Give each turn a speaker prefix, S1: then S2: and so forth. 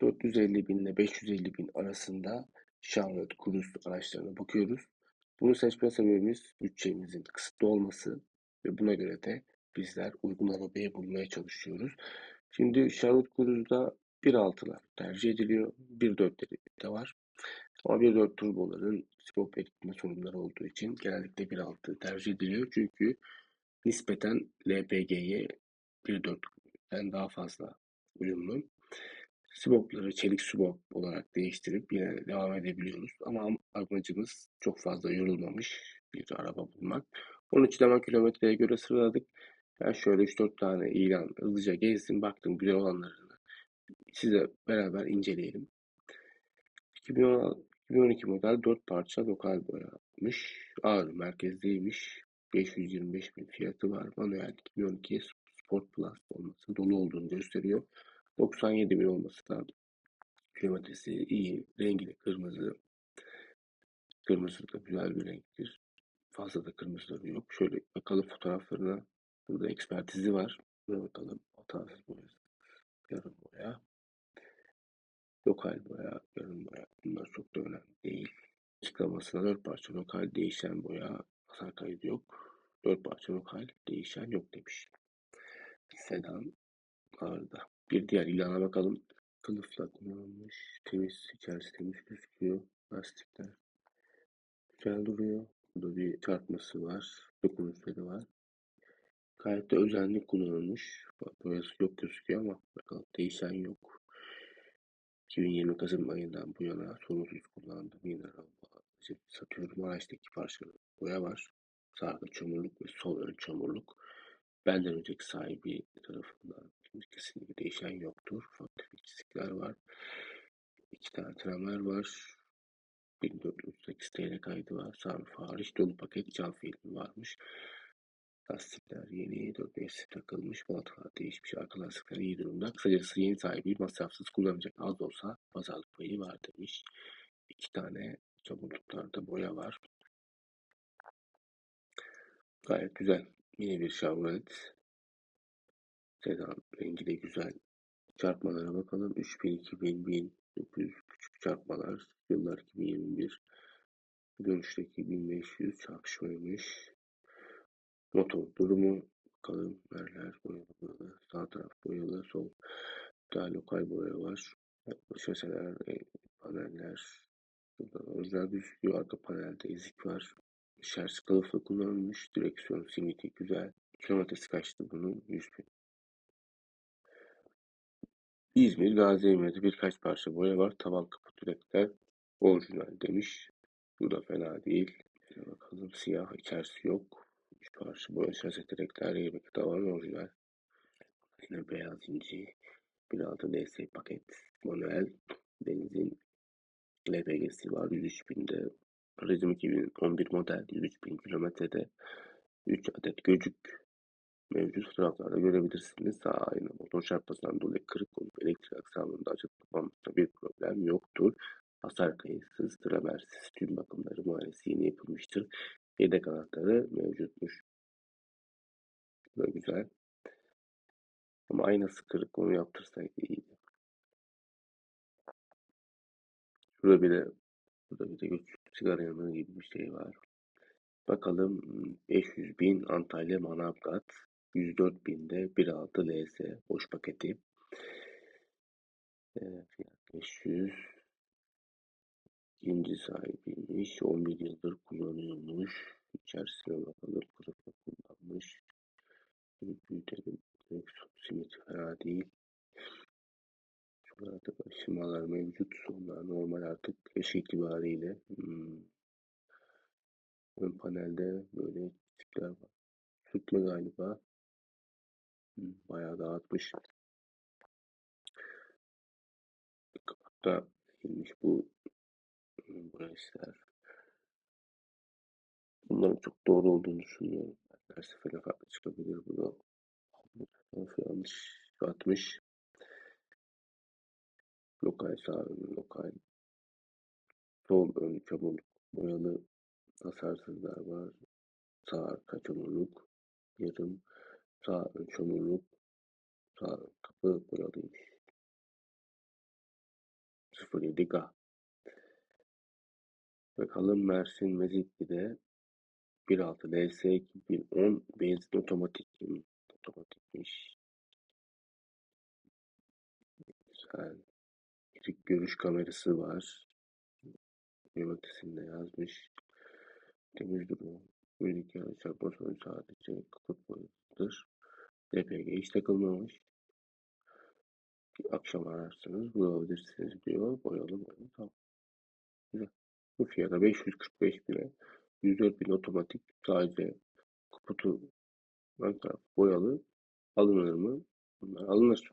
S1: ...450 bin ile 550 bin arasında Charlotte Cruze araçlarına bakıyoruz. Bunu seçme sebebimiz bütçemizin kısıtlı olması ve buna göre de bizler uygun arabayı bulmaya çalışıyoruz. Şimdi Charlotte Cruze'da 1.6'lar tercih ediliyor. 1.4'leri de var. Ama 1.4 turboların spot ve gitme sorunları olduğu için genellikle 1.6 tercih ediliyor. Çünkü nispeten LPG'ye 1.4'ten daha fazla uyumlu. Swapları çelik swap olarak değiştirip yine de devam edebiliyoruz. Ama amacımız çok fazla yorulmamış bir araba bulmak. Onun için hemen kilometreye göre sıraladık. Ben şöyle 3-4 tane ilan hızlıca gezdim. Baktım güzel olanlarını. Size beraber inceleyelim. 2016, 2012 model 4 parça lokal boyamış. Ağrı merkezdeymiş. 525 bin fiyatı var. Manuel 2012 Sport Plus olması dolu olduğunu gösteriyor. 97 bin olması da kilometresi iyi. Rengi kırmızı. Kırmızı da güzel bir renktir. Fazla da kırmızıları yok. Şöyle bakalım fotoğraflarına. Burada ekspertizi var. Buna bakalım. Hatasız boya. Yarım boya. Lokal boya, yarım boya. Bunlar çok da önemli değil. Açıklamasına 4 parça lokal değişen boya hasar kaydı yok. 4 parça lokal değişen yok demiş. Sedan Ağrı'da. Bir diğer ilana bakalım. Kılıfla kullanılmış. Temiz, içerisi temiz gözüküyor. Lastikler güzel duruyor. Burada bir çarpması var. Dokunuşları var. Gayet de özenli kullanılmış. Boyası yok gözüküyor ama bakalım değişen yok. 2020 Kasım ayından bu yana sorunsuz kullandım. Yine satıyorum. Araçtaki parçalı boya var. Sağda çamurluk ve sol ön çamurluk. Benden önceki sahibi tarafından kesinlikle değişen yoktur. Ufak tefek çizikler var. İki tane tramer var. 1438 TL kaydı var. Sarf hariç dolu paket cam filmi varmış. Lastikler yeni, 4 mevsim takılmış, balatalar değişmiş, arka lastikler iyi durumda. Kısacası yeni sahibi masrafsız kullanacak az olsa pazarlık payı var demiş. İki tane çamurluklarda boya var. Gayet güzel. Yine bir Chevrolet. Sedan rengi de güzel. Çarpmalara bakalım. 3000, 2000, 1900 küçük çarpmalar. Yıllar 2021. Dönüşteki 1500 çarpışmaymış. Motor durumu bakalım. Merler boyalı. Sağ taraf boyalı. Sol daha lokal boya var. Şaseler, paneller. Burada orijinal gözüküyor. Arka panelde ezik var. Şarj kılıfı kullanılmış. Direksiyon simiti güzel. Kilometresi kaçtı bunun? 100 bin. İzmir Gazi Emir'de birkaç parça boya var. Tavan kapı direkler orijinal demiş. Bu da fena değil. Şöyle bakalım siyah içerisi yok. Üç parça boya şase direkler yemek tavan orijinal. Yine beyaz inci. 1.6 DS paket. Manuel benzin LPG'si var 103 binde. Aracım 2011 model 103 bin kilometrede 3 adet göcük mevcut fotoğraflarda görebilirsiniz. Sağ aynı motor çarpmasından dolayı kırık olup elektrik aksamında açıklanmakta bir problem yoktur. Hasar kayıtsız, tramersiz tüm bakımları muayenesi yeni yapılmıştır. Yedek anahtarı mevcutmuş. Bu da güzel. Ama aynası kırık onu yaptırsaydı iyiydi. Şurada bir de burada bir de güç sigara yanığı gibi bir şey var. Bakalım 500 bin Antalya Manavgat 104 binde 1.6 LS boş paketi. Evet, fiyat 500. İkinci sahibiymiş. 11 yıldır kullanıyormuş. İçerisine bakalım. Kırıkla kullanmış. Büyütelim. Simit fena değil. Şurada aşımalar mevcut. Onlar normal artık yaş itibariyle. Hmm. Ön panelde böyle çizikler var. Sürtme galiba. Hmm, Bayağı dağıtmış. Kapakta girmiş bu hmm, bu reisler. Bunların çok doğru olduğunu düşünüyorum. Her seferinde farklı çıkabilir bu da. Yanlış atmış. Lokal sağ ön, lokal sol ön çamurluk boyalı hasarsızlar var. Sağ arka çamurluk, yarım sağ ön çamurluk, Sağ kapı boyalıymış. 07 G. Bakalım Mersin Mezitli'de 1.6 LS 2010 benzin otomatik otomatikmiş. Güzel. Küçük görüş kamerası var. Yönetisinde yazmış. Temiz duruyor. Müzik yani çarpma sonu sadece kaput boyutudur. DPG hiç takılmamış. Akşam ararsınız bulabilirsiniz diyor. Boyalı boyalı tamam. Güzel. Bu fiyata 545 lira. 104 bin otomatik sadece kaputu ön boyalı alınır mı? Bunlar alınır.